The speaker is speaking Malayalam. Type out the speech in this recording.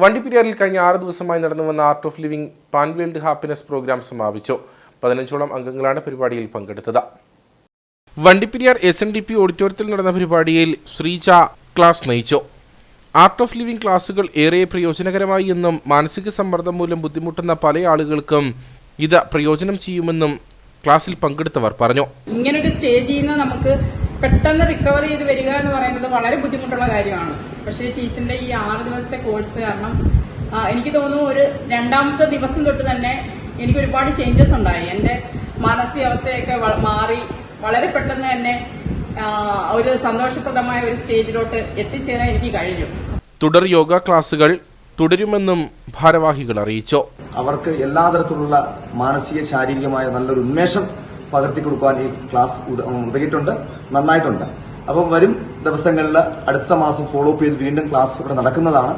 വണ്ടിപ്പെരിയാറിൽ കഴിഞ്ഞ ആറ് ദിവസമായി നടന്നു വന്ന Art of Living pan world happiness programme സമാപിച്ചു. പതിനഞ്ചോളം അംഗങ്ങളാണ് പരിപാടിയിൽ പങ്കെടുത്തത്. Vandiperiyar S N D P ഓഡിറ്റോറിയത്തിൽ നടന്ന പരിപാടിയിൽ ശ്രീജ ക്ലാസ് നയിച്ചു. ആർട്ട് ഓഫ് ലിവിംഗ് ക്ലാസുകൾ ഏറെ പ്രയോജനകരമായി എന്നും മാനസിക സമ്മർദ്ദം മൂലം ബുദ്ധിമുട്ടുന്ന പല ആളുകൾക്കും ഇത് പ്രയോജനം ചെയ്യുമെന്നും ക്ലാസ്സിൽ പങ്കെടുത്തവർ പറഞ്ഞു. ഇങ്ങനൊരു സ്റ്റേജിൽ നിന്ന് നമുക്ക് പെട്ടെന്ന് റിക്കവർ ചെയ്ത് വരിക എന്ന് പറയുന്നത് വളരെ ബുദ്ധിമുട്ടുള്ള കാര്യമാണ്. പക്ഷേ ടീച്ചറിന്റെ ഈ ആറ് ദിവസത്തെ കോഴ്സ് കാരണം എനിക്ക് തോന്നുന്നു ഒരു രണ്ടാമത്തെ ദിവസം തൊട്ട് തന്നെ എനിക്ക് ഒരുപാട് ചേഞ്ചസ് ഉണ്ടായി. എന്റെ മാനസികാവസ്ഥയൊക്കെ മാറി. വളരെ പെട്ടെന്ന് തന്നെ ഒരു സന്തോഷപ്രദമായ ഒരു സ്റ്റേജിലോട്ട് എത്തിച്ചേരാൻ എനിക്ക് കഴിഞ്ഞു. തുടർ യോഗ ക്ലാസുകൾ തുടരുമെന്നും ഭാരവാഹികൾ അറിയിച്ചു. അവർക്ക് എല്ലാ തരത്തിലുള്ള മാനസിക ശാരീരികമായ നല്ലൊരു ഉന്മേഷം പകർത്തി കൊടുക്കുവാൻ ഈ ക്ലാസ് ഉത- ഉതകിയിട്ടുണ്ട്. നന്നായിട്ടുണ്ട്. അപ്പം വരും ദിവസങ്ങളിൽ അടുത്ത മാസം ഫോളോ അപ്പ് ചെയ്ത് വീണ്ടും ക്ലാസ് ഇവിടെ നടക്കുന്നതാണ്.